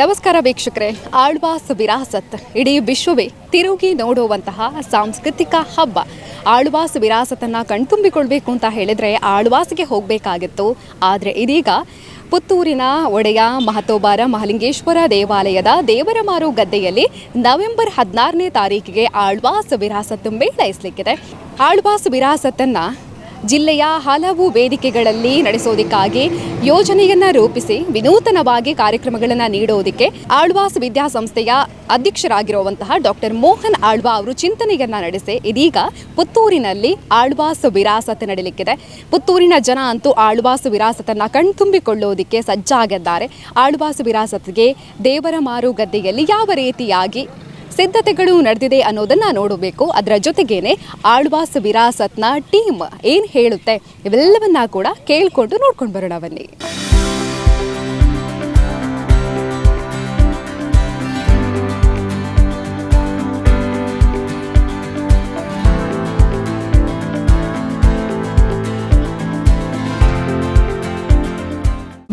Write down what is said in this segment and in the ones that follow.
ನಮಸ್ಕಾರ ವೀಕ್ಷಕರೇ. ಆಳ್ವಾಸ್ ವಿರಾಸತ್ ಇಡೀ ವಿಶ್ವವೇ ತಿರುಗಿ ನೋಡುವಂತಹ ಸಾಂಸ್ಕೃತಿಕ ಹಬ್ಬ. ಆಳ್ವಾಸ್ ವಿರಾಸತನ್ನು ಕಣ್ತುಂಬಿಕೊಳ್ಬೇಕು ಅಂತ ಹೇಳಿದರೆ ಆಳ್ವಾಸ್ಗೆ ಹೋಗಬೇಕಾಗಿತ್ತು. ಆದರೆ ಇದೀಗ ಪುತ್ತೂರಿನ ಒಡೆಯ ಮಹತೋಬಾರ ಮಹಲಿಂಗೇಶ್ವರ ದೇವಾಲಯದ ದೇವರಮಾರು ಗದ್ದೆಯಲ್ಲಿ ನವೆಂಬರ್ ಹದಿನಾರನೇ ತಾರೀಕಿಗೆ ಆಳ್ವಾಸ್ ವಿರಾಸತ್ ಮೇಳೈಸಲಿಕ್ಕಿದೆ ಆಳ್ವಾಸ್ ವಿರಾಸತ್ತನ್ನು ಜಿಲ್ಲೆಯ ಹಲವು ವೇದಿಕೆಗಳಲ್ಲಿ ನಡೆಸೋದಕ್ಕಾಗಿ ಯೋಜನೆಯನ್ನ ರೂಪಿಸಿ ವಿನೂತನವಾಗಿ ಕಾರ್ಯಕ್ರಮಗಳನ್ನು ನೀಡೋದಕ್ಕೆ ಆಳ್ವಾಸ್ ವಿದ್ಯಾಸಂಸ್ಥೆಯ ಅಧ್ಯಕ್ಷರಾಗಿರುವಂತಹ ಡಾಕ್ಟರ್ ಮೋಹನ್ ಆಳ್ವಾ ಅವರು ಚಿಂತನೆಯನ್ನ ನಡೆಸಿ ಇದೀಗ ಪುತ್ತೂರಿನಲ್ಲಿ ಆಳ್ವಾಸ್ ವಿರಾಸತ್ ನಡೀಲಿಕ್ಕಿದೆ. ಪುತ್ತೂರಿನ ಜನ ಅಂತೂ ಆಳ್ವಾಸ್ ವಿರಾಸತನ್ನ ಕಣ್ತುಂಬಿಕೊಳ್ಳೋದಕ್ಕೆ ಸಜ್ಜಾಗಿದ್ದಾರೆ. ಆಳ್ವಾಸ್ ವಿರಾಸತ್ಗೆ ದೇವರ ಮಾರು ಗದ್ದೆಯಲ್ಲಿ ಯಾವ ರೀತಿಯಾಗಿ ಸಿದ್ಧತೆಗಳು ನಡೆದಿದೆ ಅನ್ನೋದನ್ನ ನೋಡಬೇಕು. ಅದರ ಜೊತೆಗೇನೆ ಆಳ್ವಾಸ್ ವಿರಾಸತ್ನ ಟೀಮ್ ಏನು ಹೇಳುತ್ತೆ ಇವೆಲ್ಲವನ್ನ ಕೂಡ ಕೇಳ್ಕೊಂಡು ನೋಡ್ಕೊಂಡು ಬರೋಣ ಬನ್ನಿ.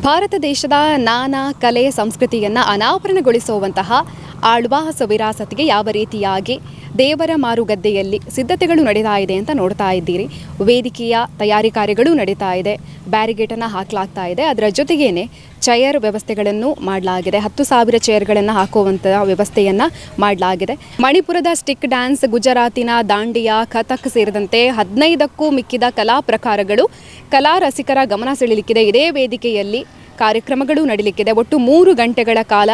ಭಾರತ ದೇಶದ ನಾನಾ ಕಲೆ ಸಂಸ್ಕೃತಿಯನ್ನು ಅನಾವರಣಗೊಳಿಸುವಂತಹ ಆಳ್ವಾಸ್ ವಿರಾಸತ್ಗೆ ಯಾವ ರೀತಿಯಾಗಿ ದೇವರ ಮಾರುಗದ್ದೆಯಲ್ಲಿ ಸಿದ್ಧತೆಗಳು ನಡೀತಾ ಇದೆ ಅಂತ ನೋಡ್ತಾ ಇದ್ದೀರಿ. ವೇದಿಕೆಯ ತಯಾರಿ ಕಾರ್ಯಗಳು ನಡೀತಾ ಇದೆ. ಬ್ಯಾರಿಗೇಟನ್ನು ಹಾಕಲಾಗ್ತಾ ಇದೆ. ಅದರ ಜೊತೆಗೇನೆ ಚೇರ್ ವ್ಯವಸ್ಥೆಗಳನ್ನು ಮಾಡಲಾಗಿದೆ. ಹತ್ತು ಸಾವಿರ ಚೇರ್ಗಳನ್ನು ಹಾಕುವಂಥ ವ್ಯವಸ್ಥೆಯನ್ನು ಮಾಡಲಾಗಿದೆ. ಮಣಿಪುರದ ಸ್ಟಿಕ್ ಡ್ಯಾನ್ಸ್, ಗುಜರಾತಿನ ದಾಂಡಿಯಾ, ಕಥಕ್ ಸೇರಿದಂತೆ ಹದಿನೈದಕ್ಕೂ ಮಿಕ್ಕಿದ ಕಲಾ ಪ್ರಕಾರಗಳು ಕಲಾ ರಸಿಕರ ಗಮನ ಸೆಳೆಯಲಿಕ್ಕಿದೆ. ಇದೇ ವೇದಿಕೆಯಲ್ಲಿ ಕಾರ್ಯಕ್ರಮಗಳು ನಡೀಲಿಕ್ಕಿದೆ. ಒಟ್ಟು ಮೂರು ಗಂಟೆಗಳ ಕಾಲ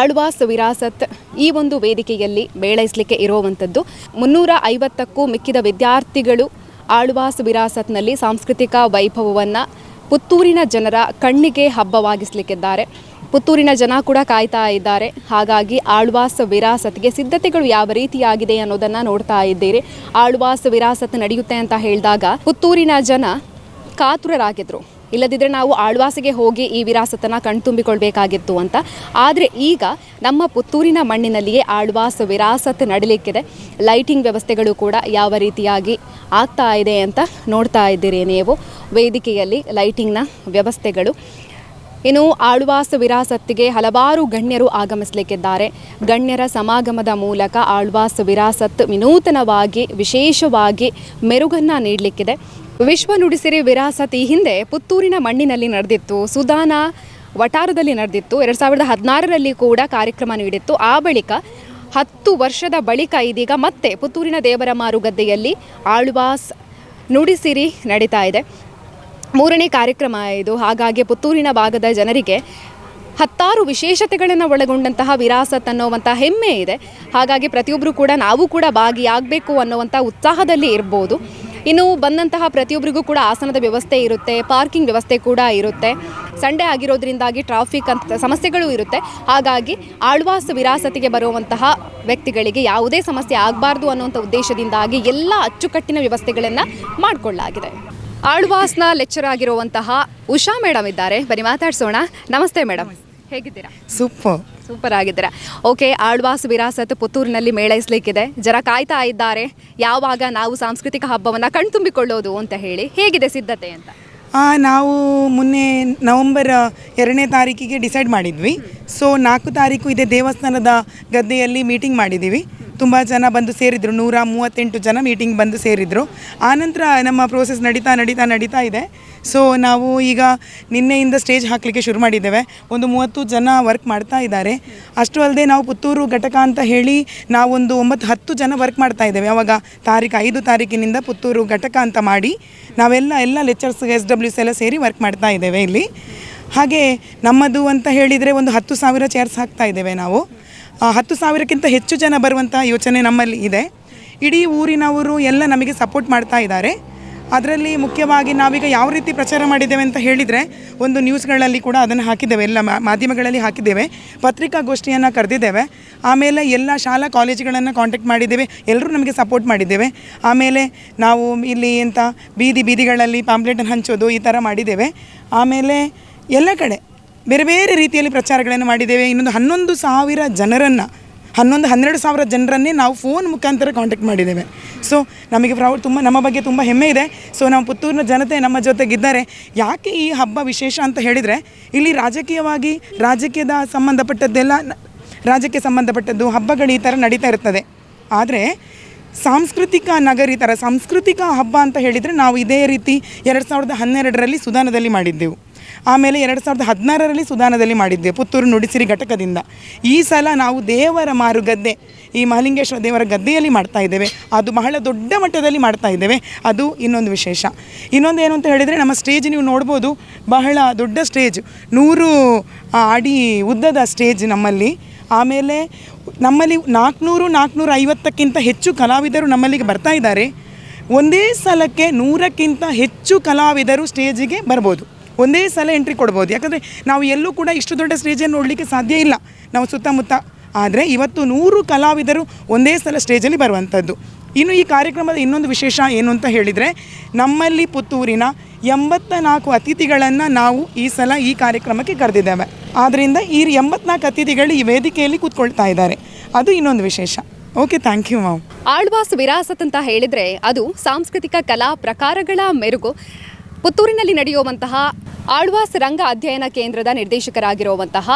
ಆಳ್ವಾಸ್ ವಿರಾಸತ್ ಈ ಒಂದು ವೇದಿಕೆಯಲ್ಲಿ ಮೇಳೈಸಲಿಕ್ಕೆ ಇರುವಂಥದ್ದು ಮುನ್ನೂರ ಐವತ್ತಕ್ಕೂ ಮಿಕ್ಕಿದ ವಿದ್ಯಾರ್ಥಿಗಳು ಆಳ್ವಾಸ್ ವಿರಾಸತ್ನಲ್ಲಿ ಸಾಂಸ್ಕೃತಿಕ ವೈಭವವನ್ನು ಪುತ್ತೂರಿನ ಜನರ ಕಣ್ಣಿಗೆ ಹಬ್ಬವಾಗಿಸಲಿಕ್ಕಿದ್ದಾರೆ. ಪುತ್ತೂರಿನ ಜನ ಕೂಡ ಕಾಯ್ತಾ ಇದ್ದಾರೆ. ಹಾಗಾಗಿ ಆಳ್ವಾಸ್ ವಿರಾಸತ್ಗೆ ಸಿದ್ಧತೆಗಳು ಯಾವ ರೀತಿಯಾಗಿದೆ ಅನ್ನೋದನ್ನು ನೋಡ್ತಾ ಇದ್ದೀರಿ. ಆಳ್ವಾಸ್ ವಿರಾಸತ್ ನಡೆಯುತ್ತೆ ಅಂತ ಹೇಳಿದಾಗ ಪುತ್ತೂರಿನ ಜನ ಕಾತುರರಾಗಿದ್ರು. ಇಲ್ಲದಿದ್ದರೆ ನಾವು ಆಳ್ವಾಸಿಗೆ ಹೋಗಿ ಈ ವಿರಾಸತನ ಕಣ್ತುಂಬಿಕೊಳ್ಬೇಕಾಗಿತ್ತು ಅಂತ. ಆದರೆ ಈಗ ನಮ್ಮ ಪುತ್ತೂರಿನ ಮಣ್ಣಿನಲ್ಲಿಯೇ ಆಳ್ವಾಸ, ವಿರಾಸತ್ ನಡೀಲಿಕ್ಕಿದೆ. ಲೈಟಿಂಗ್ ವ್ಯವಸ್ಥೆಗಳು ಕೂಡ ಯಾವ ರೀತಿಯಾಗಿ ಆಗ್ತಾ ಇದೆ ಅಂತ ನೋಡ್ತಾ ಇದ್ದೀರಿ ನೀವು. ವೇದಿಕೆಯಲ್ಲಿ ಲೈಟಿಂಗ್ನ ವ್ಯವಸ್ಥೆಗಳು. ಇನ್ನು ಆಳ್ವಾಸ, ವಿರಾಸತ್ತಿಗೆ ಹಲವಾರು ಗಣ್ಯರು ಆಗಮಿಸಲಿಕ್ಕಿದ್ದಾರೆ. ಗಣ್ಯರ ಸಮಾಗಮದ ಮೂಲಕ ಆಳ್ವಾಸ, ವಿರಾಸತ್ ವಿನೂತನವಾಗಿ, ವಿಶೇಷವಾಗಿ ಮೆರುಗನ್ನು ನೀಡಲಿಕ್ಕಿದೆ. ವಿಶ್ವ ನುಡಿಸಿರಿ ವಿರಾಸತಿ ಹಿಂದೆ ಪುತ್ತೂರಿನ ಮಣ್ಣಿನಲ್ಲಿ ನಡೆದಿತ್ತು, ಸುದಾನ ವಟಾರದಲ್ಲಿ ನಡೆದಿತ್ತು, ಎರಡು ಸಾವಿರದ ಹದಿನಾರರಲ್ಲಿ ಕೂಡ ಕಾರ್ಯಕ್ರಮ ನೀಡಿತ್ತು. ಆ ಬಳಿಕ ಹತ್ತು ವರ್ಷದ ಬಳಿಕ ಇದೀಗ ಮತ್ತೆ ಪುತ್ತೂರಿನ ದೇವರ ಮಾರುಗದ್ದೆಯಲ್ಲಿ ಆಳ್ವಾಸ್ ನುಡಿಸಿರಿ ನಡೀತಾ ಇದೆ. ಮೂರನೇ ಕಾರ್ಯಕ್ರಮ ಇದು. ಹಾಗಾಗಿ ಪುತ್ತೂರಿನ ಭಾಗದ ಜನರಿಗೆ ಹತ್ತಾರು ವಿಶೇಷತೆಗಳನ್ನು ಒಳಗೊಂಡಂತಹ ವಿರಾಸತ್ ಅನ್ನೋವಂಥ ಹೆಮ್ಮೆ ಇದೆ. ಹಾಗಾಗಿ ಪ್ರತಿಯೊಬ್ಬರು ಕೂಡ ನಾವು ಕೂಡ ಭಾಗಿಯಾಗಬೇಕು ಅನ್ನೋವಂಥ ಉತ್ಸಾಹದಲ್ಲಿ ಇರ್ಬೋದು. ಇನ್ನು ಬಂದಂತಹ ಪ್ರತಿಯೊಬ್ಬರಿಗೂ ಕೂಡ ಆಸನದ ವ್ಯವಸ್ಥೆ ಇರುತ್ತೆ ಪಾರ್ಕಿಂಗ್ ವ್ಯವಸ್ಥೆ ಕೂಡ ಇರುತ್ತೆ. ಸಂಡೇ ಆಗಿರೋದ್ರಿಂದಾಗಿ ಟ್ರಾಫಿಕ್ ಅಂತ ಸಮಸ್ಯೆಗಳು ಇರುತ್ತೆ. ಹಾಗಾಗಿ ಆಳ್ವಾಸ್ ವಿರಾಸತಿಗೆ ಬರುವಂತಹ ವ್ಯಕ್ತಿಗಳಿಗೆ ಯಾವುದೇ ಸಮಸ್ಯೆ ಆಗಬಾರ್ದು ಅನ್ನುವಂಥ ಉದ್ದೇಶದಿಂದಾಗಿ ಎಲ್ಲ ಅಚ್ಚುಕಟ್ಟಿನ ವ್ಯವಸ್ಥೆಗಳನ್ನು ಮಾಡಿಕೊಳ್ಳಲಾಗಿದೆ. ಆಳ್ವಾಸ್ನ ಲೆಕ್ಚರ್ ಆಗಿರುವಂತಹ ಉಷಾ ಮೇಡಮ್ ಇದ್ದಾರೆ. ಬನ್ನಿ ಮಾತಾಡ್ಸೋಣ. ನಮಸ್ತೆ ಮೇಡಮ್ ಹೇಗಿದ್ದೀರಾ? ಸೂಪರ್ ಸೂಪರ್ ಆಗಿದ್ದೀರಾ. ಓಕೆ ಆಳ್ವಾಸ್ ವಿರಾಸತ್ ಪುತ್ತೂರಿನಲ್ಲಿ ಮೇಳೈಸಲಿಕ್ಕಿದೆ ಜರ ಕಾಯ್ತಾ ಇದ್ದಾರೆ. ಯಾವಾಗ ನಾವು ಸಾಂಸ್ಕೃತಿಕ ಹಬ್ಬವನ್ನು ಕಣ್ತುಂಬಿಕೊಳ್ಳೋದು ಅಂತ ಹೇಳಿ ಹೇಗಿದೆ ಸಿದ್ಧತೆ ಅಂತ? ನಾವು ಮೊನ್ನೆ ನವಂಬರ್ ಎರಡನೇ ತಾರೀಕಿಗೆ ಡಿಸೈಡ್ ಮಾಡಿದ್ವಿ. ಸೊ ನಾಲ್ಕು ತಾರೀಕು ಇದೇ ದೇವಸ್ಥಾನದ ಗದ್ದೆಯಲ್ಲಿ ಮೀಟಿಂಗ್ ಮಾಡಿದ್ದೀವಿ. ತುಂಬ ಜನ ಬಂದು ಸೇರಿದರು. ನೂರ ಮೂವತ್ತೆಂಟು ಜನ ಮೀಟಿಂಗ್ ಬಂದು ಸೇರಿದರು. ಆನಂತರ ನಮ್ಮ ಪ್ರೋಸೆಸ್ ನಡೀತಾ ನಡೀತಾ ನಡೀತಾ ಇದೆ. ಸೊ ನಾವು ಈಗ ನಿನ್ನೆಯಿಂದ ಸ್ಟೇಜ್ ಹಾಕಲಿಕ್ಕೆ ಶುರು ಮಾಡಿದ್ದೇವೆ. ಒಂದು ಮೂವತ್ತು ಜನ ವರ್ಕ್ ಮಾಡ್ತಾ ಇದ್ದಾರೆ. ಅಷ್ಟು ಅಲ್ಲದೆ ನಾವು ಪುತ್ತೂರು ಘಟಕ ಅಂತ ಹೇಳಿ ನಾವೊಂದು ಒಂಬತ್ತು ಹತ್ತು ಜನ ವರ್ಕ್ ಮಾಡ್ತಾ ಇದ್ದೇವೆ. ಅವಾಗ ತಾರೀಕು ಐದು ತಾರೀಕಿನಿಂದ ಪುತ್ತೂರು ಘಟಕ ಅಂತ ಮಾಡಿ ನಾವೆಲ್ಲ, ಎಲ್ಲ ಲೆಕ್ಚರ್ಸ್ ಎಸ್ ಡಬ್ಲ್ಯೂಸ್ ಎಲ್ಲ ಸೇರಿ ವರ್ಕ್ ಮಾಡ್ತಾ ಇದ್ದೇವೆ ಇಲ್ಲಿ. ಹಾಗೆ ನಮ್ಮದು ಅಂತ ಹೇಳಿದರೆ ಒಂದು ಹತ್ತು ಸಾವಿರ ಚೇರ್ಸ್ ಹಾಕ್ತಾ ಇದ್ದೇವೆ ನಾವು. ಹತ್ತು ಸಾವಿರಕ್ಕಿಂತ ಹೆಚ್ಚು ಜನ ಬರುವಂಥ ಯೋಚನೆ ನಮ್ಮಲ್ಲಿ ಇದೆ. ಇಡೀ ಊರಿನವರು ಎಲ್ಲ ನಮಗೆ ಸಪೋರ್ಟ್ ಮಾಡ್ತಾ ಇದ್ದಾರೆ. ಅದರಲ್ಲಿ ಮುಖ್ಯವಾಗಿ ನಾವೀಗ ಯಾವ ರೀತಿ ಪ್ರಚಾರ ಮಾಡಿದ್ದೇವೆ ಅಂತ ಹೇಳಿದರೆ ಒಂದು ನ್ಯೂಸ್ಗಳಲ್ಲಿ ಕೂಡ ಅದನ್ನು ಹಾಕಿದ್ದೇವೆ, ಎಲ್ಲ ಮಾಧ್ಯಮಗಳಲ್ಲಿ ಹಾಕಿದ್ದೇವೆ, ಪತ್ರಿಕಾಗೋಷ್ಠಿಯನ್ನು ಕರೆದಿದ್ದೇವೆ, ಆಮೇಲೆ ಎಲ್ಲ ಶಾಲಾ ಕಾಲೇಜುಗಳನ್ನು ಕಾಂಟ್ಯಾಕ್ಟ್ ಮಾಡಿದ್ದೇವೆ ಎಲ್ಲರೂ ನಮಗೆ ಸಪೋರ್ಟ್ ಮಾಡಿದ್ದೇವೆ, ಆಮೇಲೆ ನಾವು ಇಲ್ಲಿ ಅಂತ ಬೀದಿ ಬೀದಿಗಳಲ್ಲಿ ಪಾಂಪ್ಲೆಟನ್ನು ಹಂಚೋದು ಈ ಥರ ಮಾಡಿದ್ದೇವೆ, ಆಮೇಲೆ ಎಲ್ಲ ಕಡೆ ಬೇರೆ ಬೇರೆ ರೀತಿಯಲ್ಲಿ ಪ್ರಚಾರಗಳನ್ನು ಮಾಡಿದ್ದೇವೆ, ಇನ್ನೊಂದು ಹನ್ನೊಂದು ಸಾವಿರ ಜನರನ್ನು ಹನ್ನೊಂದು, ಹನ್ನೆರಡು ಸಾವಿರ ಜನರನ್ನೇ ನಾವು ಫೋನ್ ಮುಖಾಂತರ ಕಾಂಟ್ಯಾಕ್ಟ್ ಮಾಡಿದ್ದೇವೆ. ಸೊ ನಮಗೆ ಪ್ರೌಡ್ ತುಂಬ, ನಮ್ಮ ಬಗ್ಗೆ ತುಂಬ ಹೆಮ್ಮೆ ಇದೆ. ಸೊ ನಮ್ಮ ಪುತ್ತೂರಿನ ಜನತೆ ನಮ್ಮ ಜೊತೆಗಿದ್ದಾರೆ. ಯಾಕೆ ಈ ಹಬ್ಬ ವಿಶೇಷ ಅಂತ ಹೇಳಿದರೆ, ಇಲ್ಲಿ ರಾಜಕೀಯವಾಗಿ ರಾಜಕೀಯದ ಸಂಬಂಧಪಟ್ಟದ್ದೆಲ್ಲ ರಾಜಕೀಯ ಸಂಬಂಧಪಟ್ಟದ್ದು ಹಬ್ಬಗಳು ಈ ಥರ ನಡೀತಾ ಇರ್ತದೆ. ಆದರೆ, ಸಾಂಸ್ಕೃತಿಕ ನಗರಿ ಥರ, ಸಾಂಸ್ಕೃತಿಕ ಹಬ್ಬ ಅಂತ ಹೇಳಿದರೆ ನಾವು ಇದೇ ರೀತಿ ಎರಡು ಸಾವಿರದ ಹನ್ನೆರಡರಲ್ಲಿ ಸುದಾನದಲ್ಲಿ ಮಾಡಿದ್ದೆವು. ಆಮೇಲೆ ಎರಡು ಸಾವಿರದ ಹದಿನಾರರಲ್ಲಿ ಸುದಾನದಲ್ಲಿ ಮಾಡಿದ್ದೆ. ಪುತ್ತೂರು ನುಡಿಸಿರಿ ಘಟಕದಿಂದ. ಈ ಸಲ ನಾವು ದೇವರ ಮಾರುಗದ್ದೆ, ಈ ಮಹಲಿಂಗೇಶ್ವರ ದೇವರ ಗದ್ದೆಯಲ್ಲಿ ಮಾಡ್ತಾ ಇದ್ದೇವೆ. ಅದು ಬಹಳ ದೊಡ್ಡ ಮಟ್ಟದಲ್ಲಿ ಮಾಡ್ತಾ ಇದ್ದೇವೆ. ಅದು ಇನ್ನೊಂದು ವಿಶೇಷ. ಇನ್ನೊಂದು ಏನು ಅಂತ ಹೇಳಿದರೆ, ನಮ್ಮ ಸ್ಟೇಜ್ ನೀವು ನೋಡ್ಬೋದು, ಬಹಳ ದೊಡ್ಡ ಸ್ಟೇಜ್. ನೂರು ಅಡಿ ಉದ್ದದ ಸ್ಟೇಜ್ ನಮ್ಮಲ್ಲಿ. ಆಮೇಲೆ ನಮ್ಮಲ್ಲಿ ನಾಲ್ಕುನೂರು ನಾಲ್ಕುನೂರ ಐವತ್ತಕ್ಕಿಂತ ಹೆಚ್ಚು ಕಲಾವಿದರು ನಮ್ಮಲ್ಲಿಗೆ ಬರ್ತಾ ಇದ್ದಾರೆ. ಒಂದೇ ಸಲಕ್ಕೆ ನೂರಕ್ಕಿಂತ ಹೆಚ್ಚು ಕಲಾವಿದರು ಸ್ಟೇಜಿಗೆ ಬರ್ಬೋದು. ಒಂದೇ ಸಲ ಎಂಟ್ರಿ ಕೊಡ್ಬೋದು. ಯಾಕಂದರೆ ನಾವು ಎಲ್ಲೂ ಕೂಡ ಇಷ್ಟು ದೊಡ್ಡ ಸ್ಟೇಜನ್ನು ನೋಡಲಿಕ್ಕೆ ಸಾಧ್ಯ ಇಲ್ಲ. ನಾವು ಸುತ್ತಮುತ್ತ. ಆದರೆ ಇವತ್ತು ನೂರು ಕಲಾವಿದರು ಒಂದೇ ಸಲ ಸ್ಟೇಜಲ್ಲಿ ಬರುವಂಥದ್ದು ಇನ್ನು ಈ ಕಾರ್ಯಕ್ರಮದ ಇನ್ನೊಂದು ವಿಶೇಷ ಏನು ಅಂತ ಹೇಳಿದರೆ, ನಮ್ಮಲ್ಲಿ ಪುತ್ತೂರಿನ ಎಂಬತ್ತ ನಾಲ್ಕು ಅತಿಥಿಗಳನ್ನು ನಾವು ಈ ಸಲ ಈ ಕಾರ್ಯಕ್ರಮಕ್ಕೆ ಕರೆದಿದ್ದೇವೆ. ಆದ್ದರಿಂದ ಈ ಎಂಬತ್ನಾಲ್ಕು ಅತಿಥಿಗಳು ಈ ವೇದಿಕೆಯಲ್ಲಿ ಕೂತ್ಕೊಳ್ತಾ ಇದ್ದಾರೆ. ಅದು ಇನ್ನೊಂದು ವಿಶೇಷ. Okay thank you ma'am Alvas Virasat ಅಂತ ಹೇಳಿದರೆ ಅದು ಸಾಂಸ್ಕೃತಿಕ ಕಲಾ ಪ್ರಕಾರಗಳ ಮೆರುಗು. ಪುತ್ತೂರಿನಲ್ಲಿ ನಡೆಯುವಂತಹ ಆಳ್ವಾಸ್ ರಂಗ ಅಧ್ಯಯನ ಕೇಂದ್ರದ ನಿರ್ದೇಶಕರಾಗಿರುವಂತಹ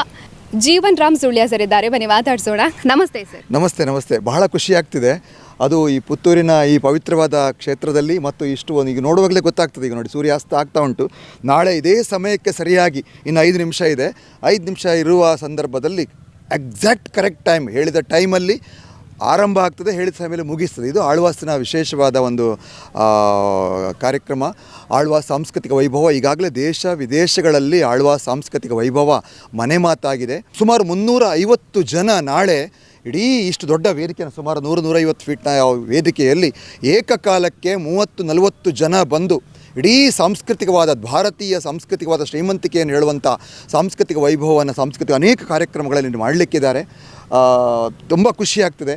ಜೀವನ್ ರಾಮ್ ಸುಳ್ಯ ಸರ್ ಇದ್ದಾರೆ. ಬನ್ನಿ, ಮಾತಾಡಿಸೋಣ. ನಮಸ್ತೆ ಸರ್. ನಮಸ್ತೆ ನಮಸ್ತೆ. ಬಹಳ ಖುಷಿ ಆಗ್ತಿದೆ. ಅದು ಈ ಪುತ್ತೂರಿನ ಈ ಪವಿತ್ರವಾದ ಕ್ಷೇತ್ರದಲ್ಲಿ ಮತ್ತು ಇಷ್ಟು ಒಂದು ಈಗ ನೋಡುವಾಗಲೇ ಗೊತ್ತಾಗ್ತದೆ. ಈಗ ನೋಡಿ, ಸೂರ್ಯಾಸ್ತ ಆಗ್ತಾ ಉಂಟು. ನಾಳೆ ಇದೇ ಸಮಯಕ್ಕೆ ಸರಿಯಾಗಿ ಇನ್ನು ಐದು ನಿಮಿಷ ಇದೆ. ಐದು ನಿಮಿಷ ಇರುವ ಸಂದರ್ಭದಲ್ಲಿ ಎಕ್ಸಾಕ್ಟ್ ಕರೆಕ್ಟ್ ಟೈಮ್ ಹೇಳಿದ ಟೈಮಲ್ಲಿ ಆರಂಭ ಆಗ್ತದೆ, ಹೇಳಿದ ಸಮಯದಲ್ಲಿ ಮುಗಿಸ್ತದೆ. ಇದು ಆಳ್ವಾಸಿನ ವಿಶೇಷವಾದ ಒಂದು ಕಾರ್ಯಕ್ರಮ. ಆಳ್ವಾಸ್ ಸಾಂಸ್ಕೃತಿಕ ವೈಭವ, ಈಗಾಗಲೇ ದೇಶ ವಿದೇಶಗಳಲ್ಲಿ ಆಳ್ವಾಸ್ ಸಾಂಸ್ಕೃತಿಕ ವೈಭವ ಮನೆ ಮಾತಾಗಿದೆ. ಸುಮಾರು ಮುನ್ನೂರ ಐವತ್ತು ಜನ ನಾಳೆ ಇಡೀ ಇಷ್ಟು ದೊಡ್ಡ ವೇದಿಕೆಯನ್ನು ಸುಮಾರು ನೂರು ನೂರೈವತ್ತು ಫೀಟ್ನ ವೇದಿಕೆಯಲ್ಲಿ ಏಕಕಾಲಕ್ಕೆ ಮೂವತ್ತು ನಲವತ್ತು ಜನ ಬಂದು ಇಡೀ ಸಾಂಸ್ಕೃತಿಕವಾದ, ಭಾರತೀಯ ಸಾಂಸ್ಕೃತಿಕವಾದ ಶ್ರೀಮಂತಿಕೆಯನ್ನು ಹೇಳುವಂಥ ಸಾಂಸ್ಕೃತಿಕ ವೈಭವವನ್ನು, ಸಾಂಸ್ಕೃತಿಕ ಅನೇಕ ಕಾರ್ಯಕ್ರಮಗಳಲ್ಲಿ ಮಾಡಲಿಕ್ಕಿದ್ದಾರೆ. ತುಂಬ ಖುಷಿ ಆಗ್ತದೆ.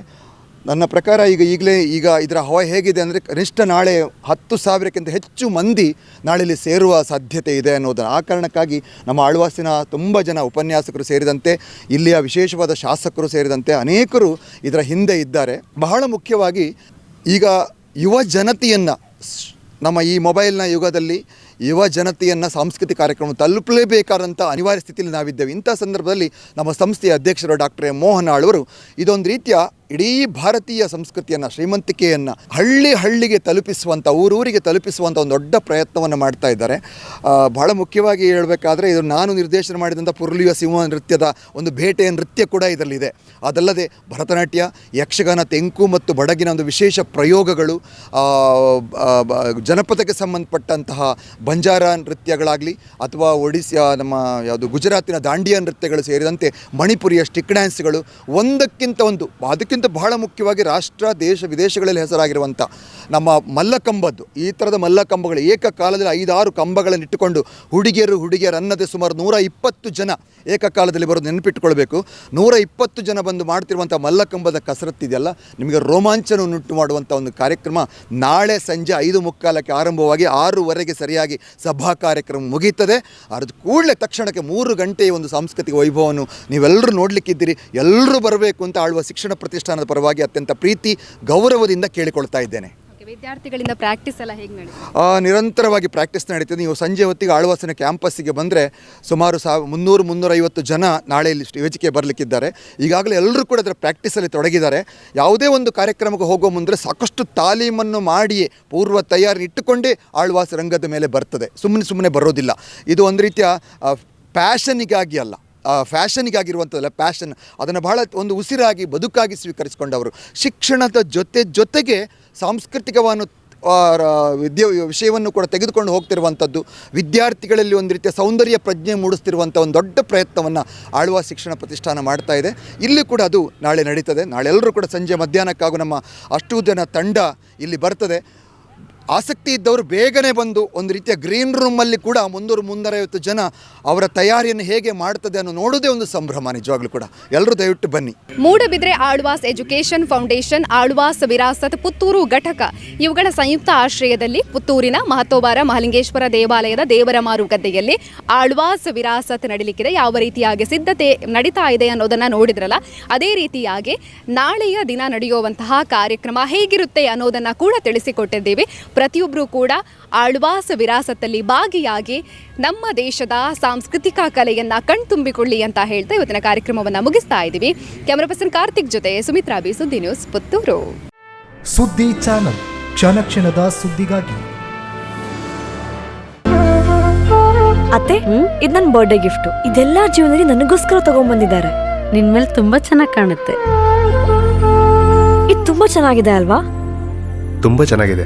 ನನ್ನ ಪ್ರಕಾರ ಈಗ ಈಗಲೇ ಈಗ ಇದರ ಹವ ಹೇಗಿದೆ ಅಂದರೆ ಕನಿಷ್ಠ ನಾಳೆ ಹತ್ತು ಸಾವಿರಕ್ಕಿಂತ ಹೆಚ್ಚು ಮಂದಿ ನಾಳೆಯಲ್ಲಿ ಸೇರುವ ಸಾಧ್ಯತೆ ಇದೆ ಅನ್ನೋದನ್ನು. ಆ ಕಾರಣಕ್ಕಾಗಿ ನಮ್ಮ ಆಳ್ವಾಸಿನ ತುಂಬ ಜನ ಉಪನ್ಯಾಸಕರು ಸೇರಿದಂತೆ, ಇಲ್ಲಿಯ ವಿಶೇಷವಾದ ಶಾಸಕರು ಸೇರಿದಂತೆ ಅನೇಕರು ಇದರ ಹಿಂದೆ ಇದ್ದಾರೆ. ಬಹಳ ಮುಖ್ಯವಾಗಿ ಈಗ ಯುವ ಜನತೆಯನ್ನು ನಮ್ಮ ಈ ಮೊಬೈಲ್ನ ಯುಗದಲ್ಲಿ ಯುವ ಜನತೆಯನ್ನು ಸಾಂಸ್ಕೃತಿಕ ಕಾರ್ಯಕ್ರಮ ತಲುಪಲೇಬೇಕಾದಂಥ ಅನಿವಾರ್ಯ ಸ್ಥಿತಿಯಲ್ಲಿ ನಾವಿದ್ದೇವೆ. ಇಂಥ ಸಂದರ್ಭದಲ್ಲಿ ನಮ್ಮ ಸಂಸ್ಥೆಯ ಅಧ್ಯಕ್ಷರು ಡಾಕ್ಟರ್ ಎಂ ಮೋಹನ್ ಆಳ್ವರು ಇದೊಂದು ರೀತಿಯ ಇಡೀ ಭಾರತೀಯ ಸಂಸ್ಕೃತಿಯನ್ನು, ಶ್ರೀಮಂತಿಕೆಯನ್ನು ಹಳ್ಳಿ ಹಳ್ಳಿಗೆ ತಲುಪಿಸುವಂಥ ಊರೂರಿಗೆ ತಲುಪಿಸುವಂಥ ಒಂದು ದೊಡ್ಡ ಪ್ರಯತ್ನವನ್ನು ಮಾಡ್ತಾ ಇದ್ದಾರೆ. ಬಹಳ ಮುಖ್ಯವಾಗಿ ಹೇಳಬೇಕಾದ್ರೆ ಇದು ನಾನು ನಿರ್ದೇಶನ ಮಾಡಿದಂಥ ಪುರುಲಿಯ ಸಿಂಹ ನೃತ್ಯದ ಒಂದು ಬೇಟೆಯ ನೃತ್ಯ ಕೂಡ ಇದರಲ್ಲಿದೆ. ಅದಲ್ಲದೆ ಭರತನಾಟ್ಯ, ಯಕ್ಷಗಾನ, ತೆಂಕು ಮತ್ತು ಬಡಗಿನ ಒಂದು ವಿಶೇಷ ಪ್ರಯೋಗಗಳು ಜನಪದಕ್ಕೆ ಸಂಬಂಧಪಟ್ಟಂತಹ ಬಂಜಾರ ನೃತ್ಯಗಳಾಗಲಿ ಅಥವಾ ಒಡಿಸ್ಸಾ, ನಮ್ಮ ಯಾವುದು ಗುಜರಾತಿನ ದಾಂಡಿಯಾ ನೃತ್ಯಗಳು ಸೇರಿದಂತೆ ಮಣಿಪುರಿಯ ಸ್ಟಿಕ್ ಡ್ಯಾನ್ಸ್ಗಳು ಒಂದಕ್ಕಿಂತ ಒಂದು, ಅದಕ್ಕಿಂತ ಬಹಳ ಮುಖ್ಯವಾಗಿ ರಾಷ್ಟ್ರ, ದೇಶ, ವಿದೇಶಗಳಲ್ಲಿ ಹೆಸರಾಗಿರುವಂಥ ನಮ್ಮ ಮಲ್ಲಕಂಬದ್ದು, ಈ ಥರದ ಮಲ್ಲಕಂಬಗಳು ಏಕಕಾಲದಲ್ಲಿ ಐದಾರು ಕಂಬಗಳನ್ನು ಇಟ್ಟುಕೊಂಡು ಹುಡುಗಿಯರು ಹುಡುಗಿಯರು ಅನ್ನದೇ ಸುಮಾರು ನೂರ ಇಪ್ಪತ್ತು ಜನ ಏಕಕಾಲದಲ್ಲಿ ಬರೋದು ನೆನಪಿಟ್ಟುಕೊಳ್ಬೇಕು. ನೂರ ಇಪ್ಪತ್ತು ಜನ ಬಂದು ಮಾಡ್ತಿರುವಂಥ ಮಲ್ಲಕಂಬದ ಕಸರತ್ತಿದೆಯಲ್ಲ ನಿಮಗೆ ರೋಮಾಂಚನವನ್ನುಂಟು ಮಾಡುವಂಥ ಒಂದು ಕಾರ್ಯಕ್ರಮ ನಾಳೆ ಸಂಜೆ ಐದು ಮುಕ್ಕಾಲಕ್ಕೆ ಆರಂಭವಾಗಿ ಆರೂವರೆಗೆ ಸರಿಯಾಗಿ ಸಭಾ ಕಾರ್ಯಕ್ರಮ ಮುಗೀತದೆ ಅದ್ರ ಕೂಡಲೇ ತಕ್ಷಣಕ್ಕೆ ಮೂರು ಗಂಟೆಯ ಒಂದು ಸಾಂಸ್ಕೃತಿಕ ವೈಭವವನ್ನು ನೀವೆಲ್ಲರೂ ನೋಡಲಿಕ್ಕಿದ್ದೀರಿ. ಎಲ್ಲರೂ ಬರಬೇಕು ಅಂತ ಆಳುವ ಶಿಕ್ಷಣ ಪ್ರತಿಷ್ಠಾನದ ಪರವಾಗಿ ಅತ್ಯಂತ ಪ್ರೀತಿ ಗೌರವದಿಂದ ಕೇಳಿಕೊಳ್ತಾ ಇದ್ದೇನೆ. ವಿದ್ಯಾರ್ಥಿಗಳಿಂದ ಪ್ರಾಕ್ಟೀಸ್ ಎಲ್ಲ ಹೇಗೆ ನಿರಂತರವಾಗಿ ಪ್ರಾಕ್ಟೀಸ್ ನಡೀತದೆ ನೀವು ಸಂಜೆ ಹೊತ್ತಿಗೆ ಆಳ್ವಾಸನ ಕ್ಯಾಂಪಸ್ಸಿಗೆ ಬಂದರೆ ಸುಮಾರು ಸಾವ್ ಮುನ್ನೂರು ಮುನ್ನೂರೈವತ್ತು ಜನ ನಾಳೆ ಇಲ್ಲಿ ವೇದಿಕೆ ಬರಲಿಕ್ಕಿದ್ದಾರೆ. ಈಗಾಗಲೇ ಎಲ್ಲರೂ ಕೂಡ ಅದರ ಪ್ರಾಕ್ಟೀಸಲ್ಲಿ ತೊಡಗಿದ್ದಾರೆ. ಯಾವುದೇ ಒಂದು ಕಾರ್ಯಕ್ರಮಕ್ಕೆ ಹೋಗೋ ಮುಂದೆ ಸಾಕಷ್ಟು ತಾಲೀಮನ್ನು ಮಾಡಿಯೇ ಪೂರ್ವ ತಯಾರಿ ಇಟ್ಟುಕೊಂಡೇ ಆಳ್ವಾಸ ರಂಗದ ಮೇಲೆ ಬರ್ತದೆ. ಸುಮ್ಮನೆ ಸುಮ್ಮನೆ ಬರೋದಿಲ್ಲ. ಇದು ಒಂದು ರೀತಿಯ ಪ್ಯಾಷನಿಗಾಗಿ ಅಲ್ಲ. ಫ್ಯಾಷನಿಗಾಗಿರುವಂಥದ್ದಲ್ಲ ಪ್ಯಾಷನ್, ಅದನ್ನು ಬಹಳ ಒಂದು ಉಸಿರಾಗಿ, ಬದುಕಾಗಿ ಸ್ವೀಕರಿಸಿಕೊಂಡವರು. ಶಿಕ್ಷಣದ ಜೊತೆ ಜೊತೆಗೆ ಸಾಂಸ್ಕೃತಿಕವನ್ನು ವಿದ್ಯೆ, ವಿಷಯವನ್ನು ಕೂಡ ತೆಗೆದುಕೊಂಡು ಹೋಗ್ತಿರುವಂಥದ್ದು, ವಿದ್ಯಾರ್ಥಿಗಳಲ್ಲಿ ಒಂದು ರೀತಿಯ ಸೌಂದರ್ಯ ಪ್ರಜ್ಞೆ ಮೂಡಿಸ್ತಿರುವಂಥ ಒಂದು ದೊಡ್ಡ ಪ್ರಯತ್ನವನ್ನು ಆಳುವ ಶಿಕ್ಷಣ ಪ್ರತಿಷ್ಠಾನ ಮಾಡ್ತಾ ಇದೆ. ಇಲ್ಲಿ ಕೂಡ ಅದು ನಾಳೆ ನಡೀತದೆ. ನಾಳೆ ಎಲ್ಲರೂ ಕೂಡ ಸಂಜೆ ಮಧ್ಯಾಹ್ನಕ್ಕಾಗೂ ನಮ್ಮ ಅಷ್ಟು ಜನ ತಂಡ ಇಲ್ಲಿ ಬರ್ತದೆ. ಆಸಕ್ತಿ ಇದ್ದವರು ಬೇಗನೆ ಬಂದು ಒಂದು ರೀತಿಯ ಗ್ರೀನ್ ರೂಮಲ್ಲಿ ಕೂಡ ಮುನ್ನೂರು ಮುನ್ನೂರೈವತ್ತು ಜನ ಅವರ ತಯಾರಿಯನ್ನು ಹೇಗೆ ಮಾಡ್ತದೆ ಅನ್ನೋ ನೋಡೋದೇ ಒಂದು ಸಂಭ್ರಮ ನಿಜವಾಗ್ಲೂ ಕೂಡ. ಎಲ್ಲರೂ ದಯವಿಟ್ಟು ಬನ್ನಿ. ಮೂಡಬಿದ್ರೆ ಆಳ್ವಾಸ್ ಎಜುಕೇಶನ್ ಫೌಂಡೇಶನ್, ಆಳ್ವಾಸ್ ವಿರಾಸತ್ ಪುತ್ತೂರು ಘಟಕ. ಇವುಗಳ ಸಂಯುಕ್ತ ಆಶ್ರಯದಲ್ಲಿ ಪುತ್ತೂರಿನ ಮಹತೋಬಾರ ಮಹಲಿಂಗೇಶ್ವರ ದೇವಾಲಯದ ದೇವರ ಆಳ್ವಾಸ್ ವಿರಾಸತ್ ನಡೀಲಿಕ್ಕಿದೆ. ಯಾವ ರೀತಿಯಾಗಿ ಸಿದ್ಧತೆ ನಡೀತಾ ಇದೆ ಅನ್ನೋದನ್ನ ನೋಡಿದ್ರಲ್ಲ, ಅದೇ ರೀತಿಯಾಗಿ ನಾಳೆಯ ದಿನ ನಡೆಯುವಂತಹ ಕಾರ್ಯಕ್ರಮ ಹೇಗಿರುತ್ತೆ ಅನ್ನೋದನ್ನ ಕೂಡ ತಿಳಿಸಿಕೊಟ್ಟಿದ್ದೀವಿ. ಪ್ರತಿಯೊಬ್ಬರು ಕೂಡ ಆಳ್ವಾಸ ವಿರಾಸತ್ತಲ್ಲಿ ಭಾಗಿಯಾಗಿ ನಮ್ಮ ದೇಶದ ಸಾಂಸ್ಕೃತಿಕ ಕಲೆಯನ್ನು ಕಣ್ತುಂಬಿಕೊಳ್ಳಿ ಅಂತ ಹೇಳ್ತಾ ಇವತ್ತಿನ ಕಾರ್ಯಕ್ರಮವನ್ನು ಮುಗಿಸ್ತಾ ಇದ್ದೀವಿ ಕ್ಯಾಮರಾ ಪರ್ಸನ್ ಕಾರ್ತಿಕ್ ಜೊತೆ Sumitra B Suddi news Puttur. Suddi channel ಕ್ಷಣ ಕ್ಷಣದ ಸುದ್ದಿಗಾಗಿ. ಅತ್ತೆ ಇದು ನನ್ನ ಬರ್ಡೇ ಗಿಫ್ಟ್ ಇದೆಲ್ಲ ಜೀವನದಲ್ಲಿ ನನಗೋಸ್ಕರ ತಗೊಂಡ್ಬಂದಿದ್ದಾರೆ ನಿನ್ ಮೇಲೆ ತುಂಬಾ ಚೆನ್ನಾಗಿ ಕಾಣುತ್ತೆ. ಇದು ತುಂಬಾ ಚೆನ್ನಾಗಿದೆ ಅಲ್ವಾ? ತುಂಬಾ ಚೆನ್ನಾಗಿದೆ.